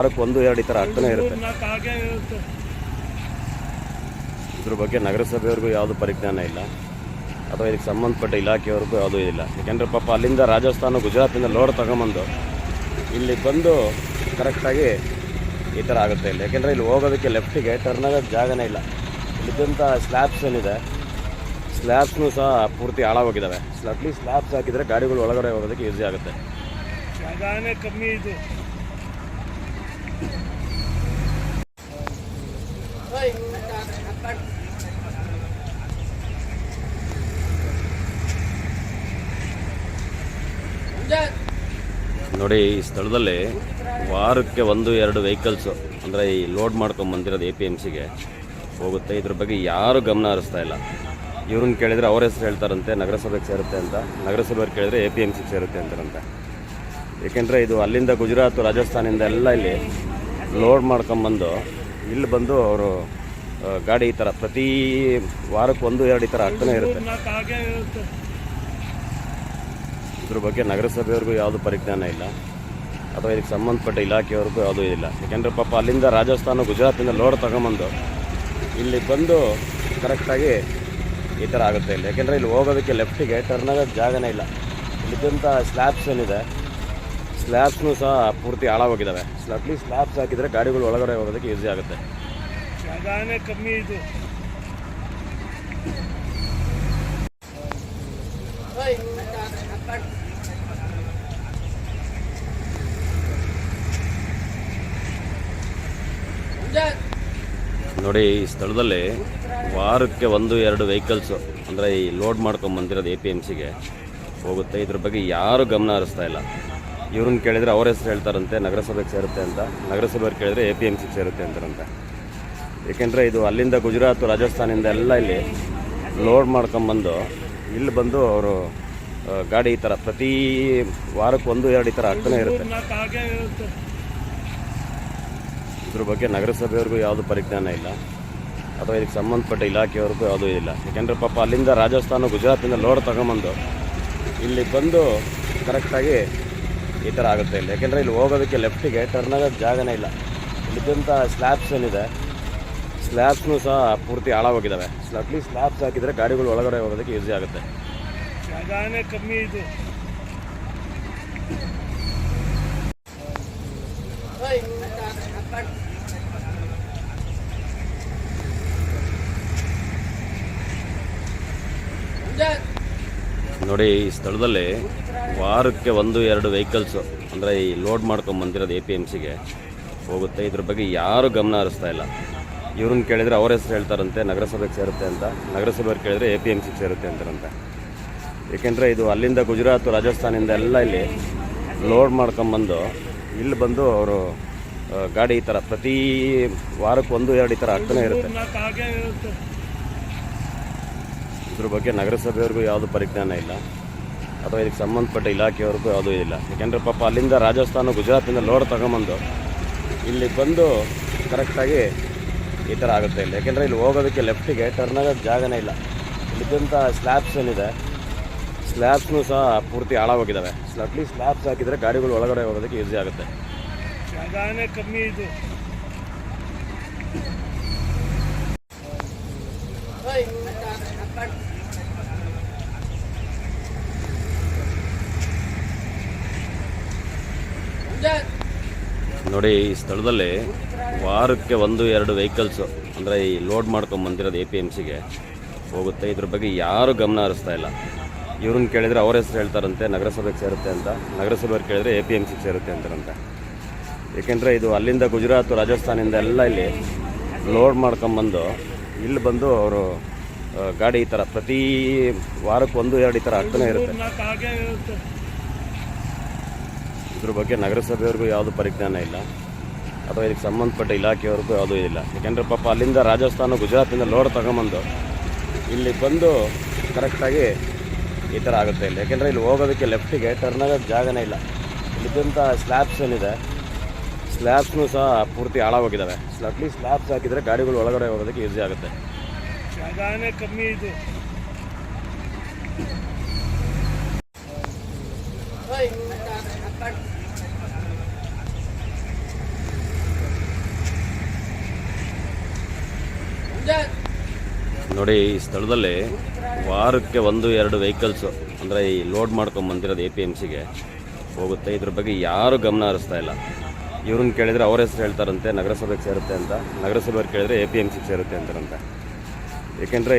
ವಾರಕ್ಕೆ ಒಂದು, ಎರಡು ಈ ಥರ ಆಗ್ತಾನೆ ಇರುತ್ತೆ. ಇದ್ರ ಬಗ್ಗೆ ನಗರಸಭೆಯವ್ರಿಗೂ ಯಾವುದು ಪರಿಜ್ಞಾನ ಇಲ್ಲ. ಅಥವಾ ಇದಕ್ಕೆ ಸಂಬಂಧಪಟ್ಟ ಇಲಾಖೆಯವ್ರಿಗೂ ಯಾವುದೂ ಇಲ್ಲ. ಯಾಕೆಂದರೆ ಪಾಪ ಅಲ್ಲಿಂದ ರಾಜಸ್ಥಾನ, ಗುಜರಾತಿಂದ ಲೋಡ್ ತಗೊಂಬಂದು ಇಲ್ಲಿ ಬಂದು ಕರೆಕ್ಟಾಗಿ ಈ ಥರ ಆಗುತ್ತೆ ಇಲ್ಲ. ಯಾಕೆಂದರೆ ಇಲ್ಲಿ ಹೋಗೋದಕ್ಕೆ ಲೆಫ್ಟಿಗೆ ಟರ್ನ್ ಆಗೋಕ್ಕೆ ಜಾಗನೇ ಇಲ್ಲ. ಇಲ್ಲಿದ್ದಂಥ ಸ್ಲ್ಯಾಬ್ಸ್ ಏನಿದೆ ಸ್ಲ್ಯಾಬ್ಸ್ನೂ ಸಹ ಪೂರ್ತಿ ಹಾಳಾಗೋಗಿದ್ದಾವೆ. ಅಟ್ಲೀಸ್ಟ್ ಸ್ಲ್ಯಾಬ್ಸ್ ಹಾಕಿದರೆ ಗಾಡಿಗಳು ಒಳಗಡೆ ಹೋಗೋದಕ್ಕೆ ಈಸಿ ಆಗುತ್ತೆ. ಕಮ್ಮಿ ಇದು. ನೋಡಿ, ಈ ಸ್ಥಳದಲ್ಲಿ ವಾರಕ್ಕೆ ಒಂದು, ಎರಡು ವೆಹಿಕಲ್ಸು ಅಂದರೆ ಈ ಲೋಡ್ ಮಾಡ್ಕೊಂಡು ಬಂದಿರೋದು ಎ ಪಿ ಎಂ ಸಿಗೆ ಹೋಗುತ್ತೆ. ಇದ್ರ ಬಗ್ಗೆ ಯಾರು ಗಮನ ಹರಿಸ್ತಾ ಇಲ್ಲ. ಇವ್ರನ್ನ ಕೇಳಿದರೆ ಅವ್ರ ಹೆಸರು ಹೇಳ್ತಾರಂತೆ, ನಗರಸಭೆಗೆ ಸೇರುತ್ತೆ ಅಂತ. ನಗರಸಭೆಯವ್ರು ಕೇಳಿದರೆ ಎ ಪಿ ಎಂ ಸಿಗೆ ಸೇರುತ್ತೆ ಅಂತಾರಂತೆ. ಏಕೆಂದರೆ ಇದು ಅಲ್ಲಿಂದ ಗುಜರಾತ್, ರಾಜಸ್ಥಾನಿಂದ ಎಲ್ಲ ಇಲ್ಲಿ ಲೋಡ್ ಮಾಡ್ಕೊಂಬಂದು ಇಲ್ಲಿ ಬಂದು ಅವರು ಗಾಡಿ ಈ ಥರ ಪ್ರತಿ ವಾರಕ್ಕೆ ಒಂದು, ಎರಡು ಈ ಥರ ಆಗ್ತಾನೆ ಇರುತ್ತೆ. ಇದ್ರ ಬಗ್ಗೆ ನಗರಸಭೆಯವ್ರಿಗೂ ಯಾವುದು ಪರಿಜ್ಞಾನ ಇಲ್ಲ. ಅಥವಾ ಇದಕ್ಕೆ ಸಂಬಂಧಪಟ್ಟ ಇಲಾಖೆಯವ್ರಿಗೂ ಯಾವುದೂ ಇಲ್ಲ. ಯಾಕೆಂದರೆ ಪಾಪ ಅಲ್ಲಿಂದ ರಾಜಸ್ಥಾನ, ಗುಜರಾತಿಂದ ಲೋಡ್ ತಗೊಂಬಂದು ಇಲ್ಲಿ ಬಂದು ಕರೆಕ್ಟಾಗಿ ಈ ಥರ ಆಗುತ್ತೆ ಇಲ್ಲಿ. ಯಾಕೆಂದರೆ ಇಲ್ಲಿ ಹೋಗೋದಕ್ಕೆ ಲೆಫ್ಟಿಗೆ ಟರ್ನ್ ಆಗೋದು ಜಾಗನೇ ಇಲ್ಲ. ಇಲ್ಲಿದ್ದಂಥ ಸ್ಲ್ಯಾಬ್ಸ್ ಏನಿದೆ ಸ್ಲ್ಯಾಬ್ಸ್ನೂ ಸಹ ಪೂರ್ತಿ ಹಾಳಾಗೋಗಿದ್ದಾವೆ ಅಟ್ಲೀಸ್ಟ್ ಸ್ಲ್ಯಾಬ್ಸ್ ಹಾಕಿದರೆ ಗಾಡಿಗಳು ಒಳಗಡೆ ಹೋಗೋದಕ್ಕೆ ಈಸಿ ಆಗುತ್ತೆ. ಕಮ್ಮಿ ಇದು. ನೋಡಿ ಈ ಸ್ಥಳದಲ್ಲಿ ವಾರಕ್ಕೆ ಒಂದು ಎರಡು ವೆಹಿಕಲ್ಸು ಅಂದರೆ ಈ ಲೋಡ್ ಮಾಡ್ಕೊಂಡು ಬಂದಿರೋದು ಎ ಪಿ ಎಂ ಸಿಗೆ ಹೋಗುತ್ತೆ. ಇದ್ರ ಬಗ್ಗೆ ಯಾರು ಗಮನ ಹರಿಸ್ತಾ ಇಲ್ಲ. ಇವ್ರನ್ನ ಕೇಳಿದರೆ ಅವ್ರ ಹೆಸರು ಹೇಳ್ತಾರಂತೆ, ನಗರಸಭೆಗೆ ಸೇರುತ್ತೆ ಅಂತ. ನಗರಸಭೆಯವ್ರು ಕೇಳಿದರೆ ಎ ಪಿ ಎಂ ಸಿಗೆ ಸೇರುತ್ತೆ ಅಂತಾರಂತೆ. ಏಕೆಂದರೆ ಇದು ಅಲ್ಲಿಂದ ಗುಜರಾತ್, ರಾಜಸ್ಥಾನಿಂದ ಎಲ್ಲ ಇಲ್ಲಿ ಲೋಡ್ ಮಾಡ್ಕೊಂಬಂದು, ಇಲ್ಲಿ ಬಂದು ಅವರು ಗಾಡಿ ಈ ಥರ ಪ್ರತಿ ವಾರಕ್ಕೆ ಒಂದು, ಎರಡು ಈ ಥರ ಆಗ್ತಾನೆ ಇರುತ್ತೆ. ಇದ್ರ ಬಗ್ಗೆ ನಗರಸಭೆಯವ್ರಿಗೂ ಯಾವುದು ಪರಿಜ್ಞಾನ ಇಲ್ಲ. ಅಥವಾ ಇದಕ್ಕೆ ಸಂಬಂಧಪಟ್ಟ ಇಲಾಖೆಯವ್ರಿಗೂ ಯಾವುದೂ ಇಲ್ಲ. ಯಾಕೆಂದರೆ ಪಾಪ ಅಲ್ಲಿಂದ ರಾಜಸ್ಥಾನ, ಗುಜರಾತಿಂದ ಲೋಡ್ ತಗೊಂಬಂದು, ಇಲ್ಲಿ ಬಂದು ಕರೆಕ್ಟಾಗಿ ಈ ಥರ ಆಗುತ್ತೆ ಇಲ್ಲಿ. ಯಾಕೆಂದರೆ ಇಲ್ಲಿ ಹೋಗೋದಕ್ಕೆ ಲೆಫ್ಟಿಗೆ ಟರ್ನ್ ಆಗೋಕ್ಕೆ ಜಾಗನೇ ಇಲ್ಲ. ಇಲ್ಲಿದ್ದಂಥ ಸ್ಲ್ಯಾಬ್ಸ್ ಏನಿದೆ ಸ್ಲ್ಯಾಬ್ಸ್ನೂ ಸಹ ಪೂರ್ತಿ ಹಾಳಾಗೋಗಿದ್ದಾವೆ ಅಟ್ಲೀಸ್ಟ್ ಸ್ಲ್ಯಾಬ್ಸ್ ಹಾಕಿದರೆ ಗಾಡಿಗಳು ಒಳಗಡೆ ಹೋಗೋದಕ್ಕೆ ಈಸಿ ಆಗುತ್ತೆ. ಜಾಗನೇ ಕಮ್ಮಿ ಇದು. ನೋಡಿ, ಈ ಸ್ಥಳದಲ್ಲಿ ವಾರಕ್ಕೆ ಒಂದು, ಎರಡು ವೆಹಿಕಲ್ಸು ಅಂದರೆ ಈ ಲೋಡ್ ಮಾಡ್ಕೊಂಡು ಬಂದಿರೋದು ಎ ಪಿ ಎಂ ಸಿಗೆ ಹೋಗುತ್ತೆ. ಇದ್ರ ಬಗ್ಗೆ ಯಾರು ಗಮನ ಹರಿಸ್ತಾ ಇಲ್ಲ. ಇವ್ರನ್ನ ಕೇಳಿದರೆ ಅವ್ರ ಹೆಸರು ಹೇಳ್ತಾರಂತೆ ನಗರಸಭೆಗೆ ಸೇರುತ್ತೆ ಅಂತ. ನಗರಸಭೆಯವ್ರು ಕೇಳಿದರೆ ಎ ಪಿ ಎಂ ಸಿಗೆ ಸೇರುತ್ತೆ ಅಂತಾರಂತೆ. ಏಕೆಂದರೆ ಇದು ಅಲ್ಲಿಂದ ಗುಜರಾತ್ ರಾಜಸ್ಥಾನಿಂದ ಎಲ್ಲ ಇಲ್ಲಿ ಲೋಡ್ ಮಾಡ್ಕೊಂಬಂದು ಇಲ್ಲಿ ಬಂದು ಅವರು ಗಾಡಿ ಈ ಥರ ಪ್ರತಿ ವಾರಕ್ಕೆ ಒಂದು, ಎರಡು ಈ ಥರ ಆಗ್ತಾನೆ ಇರುತ್ತೆ. ಇದ್ರ ಬಗ್ಗೆ ನಗರಸಭೆಯವ್ರಿಗೂ ಯಾವುದು ಪರಿಜ್ಞಾನ ಇಲ್ಲ. ಅಥವಾ ಇದಕ್ಕೆ ಸಂಬಂಧಪಟ್ಟ ಇಲಾಖೆಯವ್ರಿಗೂ ಯಾವುದೂ ಇಲ್ಲ. ಯಾಕೆಂದರೆ ಪಾಪ ಅಲ್ಲಿಂದ ರಾಜಸ್ಥಾನ, ಗುಜರಾತಿಂದ ಲೋಡ್ ತಗೊಂಬಂದು ಇಲ್ಲಿ ಬಂದು ಕರೆಕ್ಟಾಗಿ ಈ ಥರ ಆಗುತ್ತೆ ಇಲ್ಲಿ. ಯಾಕೆಂದರೆ ಇಲ್ಲಿ ಹೋಗೋದಕ್ಕೆ ಲೆಫ್ಟಿಗೆ ಟರ್ನ್ ಆಗೋದು ಜಾಗನೇ ಇಲ್ಲ. ಇಲ್ಲಿದ್ದಂಥ ಸ್ಲ್ಯಾಬ್ಸ್ ಏನಿದೆ ಸ್ಲ್ಯಾಬ್ಸ್ನೂ ಸಹ ಪೂರ್ತಿ ಹಾಳಾಗೋಗಿದ್ದಾವೆ. ಅಟ್ಲೀಸ್ಟ್ ಸ್ಲ್ಯಾಬ್ಸ್ ಹಾಕಿದರೆ ಗಾಡಿಗಳು ಒಳಗಡೆ ಹೋಗೋದಕ್ಕೆ ಈಸಿ ಆಗುತ್ತೆ. ಕಮ್ಮಿ ಇದು. ನೋಡಿ, ಈ ಸ್ಥಳದಲ್ಲಿ ವಾರಕ್ಕೆ ಒಂದು, ಎರಡು ವೆಹಿಕಲ್ಸು ಅಂದರೆ ಈ ಲೋಡ್ ಮಾಡ್ಕೊಂಡು ಬಂದಿರೋದು ಎ ಪಿ ಎಂ ಸಿಗೆ ಹೋಗುತ್ತೆ. ಇದ್ರ ಬಗ್ಗೆ ಯಾರು ಗಮನ ಹರಿಸ್ತಾ ಇಲ್ಲ. ಇವ್ರನ್ನ ಕೇಳಿದರೆ ಅವ್ರ ಹೆಸರು ಹೇಳ್ತಾರಂತೆ, ನಗರಸಭೆಗೆ ಸೇರುತ್ತೆ ಅಂತ. ನಗರಸಭೆಯವ್ರು ಕೇಳಿದರೆ ಎ ಪಿ ಎಂ ಸಿಗೆ ಸೇರುತ್ತೆ ಅಂತಾರಂತೆ. ಏಕೆಂದರೆ ಇದು ಅಲ್ಲಿಂದ ಗುಜರಾತ್, ರಾಜಸ್ಥಾನಿಂದ ಎಲ್ಲ ಇಲ್ಲಿ ಲೋಡ್ ಮಾಡ್ಕೊಂಬಂದು ಇಲ್ಲಿ ಬಂದು ಅವರು ಗಾಡಿ ಈ ಥರ ಪ್ರತಿ ವಾರಕ್ಕೆ ಒಂದು, ಎರಡು ಈ ಥರ ಆಗ್ತಾನೆ ಇರುತ್ತೆ. ಇದ್ರ ಬಗ್ಗೆ ನಗರಸಭೆಯವ್ರಿಗೂ ಯಾವುದು ಪರಿಜ್ಞಾನ ಇಲ್ಲ. ಅಥವಾ ಇದಕ್ಕೆ ಸಂಬಂಧಪಟ್ಟ ಇಲಾಖೆಯವ್ರಿಗೂ ಯಾವುದೂ ಇಲ್ಲ ಯಾಕೆಂದರೆ ಪಾಪ ಅಲ್ಲಿಂದ ರಾಜಸ್ಥಾನ, ಗುಜರಾತಿಂದ ಲೋಡ್ ತಗೊಂಬಂದು ಇಲ್ಲಿ ಬಂದು ಕರೆಕ್ಟಾಗಿ ಈ ಥರ ಆಗುತ್ತೆ ಇಲ್ಲಿ. ಯಾಕೆಂದರೆ ಇಲ್ಲಿ ಹೋಗೋದಕ್ಕೆ ಲೆಫ್ಟಿಗೆ ಟರ್ನ್ ಆಗೋಕ್ಕೆ ಜಾಗನೇ ಇಲ್ಲ. ಇಲ್ಲಿದ್ದಂಥ ಸ್ಲ್ಯಾಬ್ಸ್ ಏನಿದೆ ಸ್ಲ್ಯಾಬ್ಸ್ನೂ ಸಹ ಪೂರ್ತಿ ಹಾಳಾಗೋಗಿದ್ದಾವೆ ಅಟ್ಲೀಸ್ಟ್ ಸ್ಲ್ಯಾಬ್ಸ್ ಹಾಕಿದರೆ ಗಾಡಿಗಳು ಒಳಗಡೆ ಹೋಗೋದಕ್ಕೆ ಈಸಿ ಆಗುತ್ತೆ. ಜಾಗನೇ ಕಮ್ಮಿ ಇದೆ. ನೋಡಿ, ಈ ಸ್ಥಳದಲ್ಲಿ ವಾರಕ್ಕೆ ಒಂದು, ಎರಡು ವೆಹಿಕಲ್ಸು ಅಂದರೆ ಈ ಲೋಡ್ ಮಾಡ್ಕೊಂಬಂದಿರೋದು ಎ ಪಿ ಎಂ ಸಿಗೆ ಹೋಗುತ್ತೆ. ಇದ್ರ ಬಗ್ಗೆ ಯಾರು ಗಮನ ಹರಿಸ್ತಾ ಇಲ್ಲ. ಇವ್ರನ್ನ ಕೇಳಿದರೆ ಅವ್ರ ಹೆಸರು ಹೇಳ್ತಾರಂತೆ, ನಗರಸಭೆಗೆ ಸೇರುತ್ತೆ ಅಂತ. ನಗರಸಭೆಯವ್ರು ಕೇಳಿದರೆ ಎ ಪಿ ಎಂ ಸಿಗೆ ಸೇರುತ್ತೆ ಅಂತಾರಂತೆ. ಏಕೆಂದರೆ ಇದು